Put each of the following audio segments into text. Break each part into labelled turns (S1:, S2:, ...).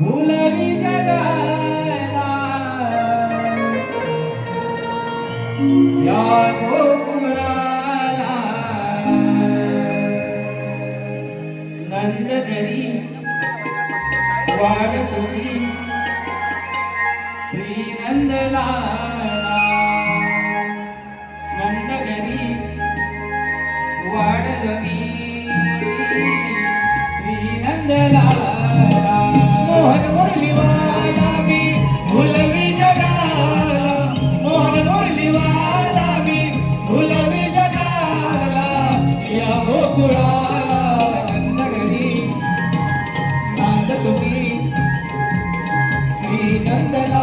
S1: भूलवी जगायला या गोकुळाला नंदधरी वाडतुरी श्रीनंदलाला. नंदधरी वाडतुरी
S2: नंदला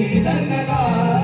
S2: Y desde la